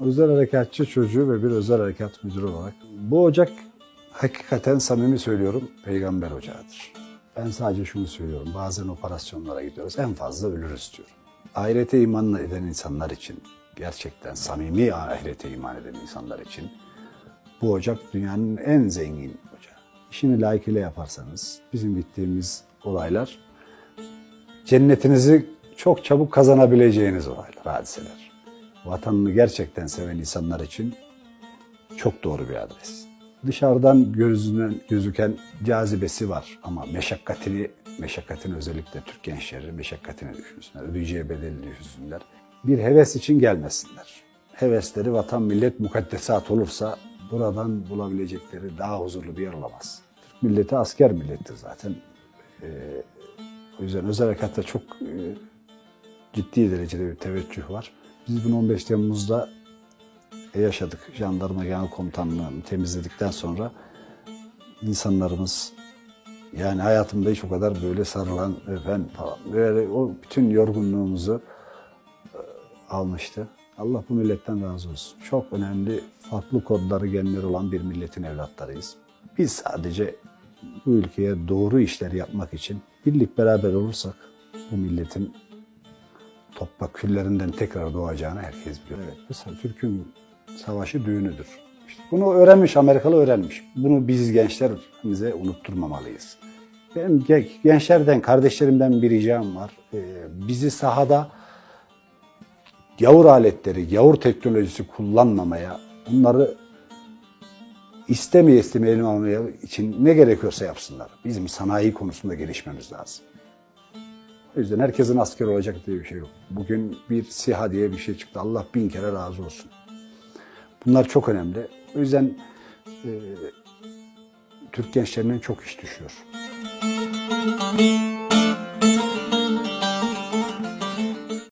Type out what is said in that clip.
özel harekatçı çocuğu ve bir özel harekat müdürü olarak bu ocak hakikaten samimi söylüyorum peygamber ocağıdır. Ben sadece şunu söylüyorum. Bazen operasyonlara gidiyoruz. En fazla ölürüz diyorum. Ahirete iman eden insanlar için gerçekten samimi ahirete iman eden insanlar için bu ocak dünyanın en zengin ocağı. İşini layıkıyla yaparsanız bizim gittiğimiz olaylar cennetinizi çok çabuk kazanabileceğiniz olaylar, hadiseler. Vatanını gerçekten seven insanlar için çok doğru bir adres. Dışarıdan gözünden gözüken cazibesi var ama meşakkatini, meşakkatini özellikle Türk gençleri meşakkatini düşünsünler, ödeyeceği bedeli düşünsünler. Bir heves için gelmesinler. Hevesleri vatan millet mukaddesat olursa buradan bulabilecekleri daha huzurlu bir yer olamaz. Türk milleti asker millettir zaten. Ee, o yüzden özel harekatta çok e, ciddi derecede bir teveccüh var. Biz bunu 15 Temmuz'da yaşadık. Jandarma Genel Komutanlığı'nı temizledikten sonra insanlarımız yani hayatımda hiç o kadar böyle sarılan öpen falan böyle o bütün yorgunluğumuzu e, almıştı. Allah bu milletten razı olsun. Çok önemli farklı kodları genleri olan bir milletin evlatlarıyız. Biz sadece bu ülkeye doğru işleri yapmak için birlik beraber olursak bu milletin küllerinden tekrar doğacağını herkes biliyor. Evet, mesela Türk'ün savaşı düğünüdür. İşte bunu öğrenmiş, Amerikalı öğrenmiş. Bunu biz gençler bize unutturmamalıyız. Benim ge- gençlerden, kardeşlerimden bir ricam var. Ee, bizi sahada gavur aletleri, gavur teknolojisi kullanmamaya, bunları istemeye almaya için ne gerekiyorsa yapsınlar. Bizim sanayi konusunda gelişmemiz lazım. O yüzden herkesin asker olacak diye bir şey yok. Bugün bir SİHA diye bir şey çıktı. Allah bin kere razı olsun. Bunlar çok önemli. O yüzden e, Türk gençlerinin çok iş düşüyor.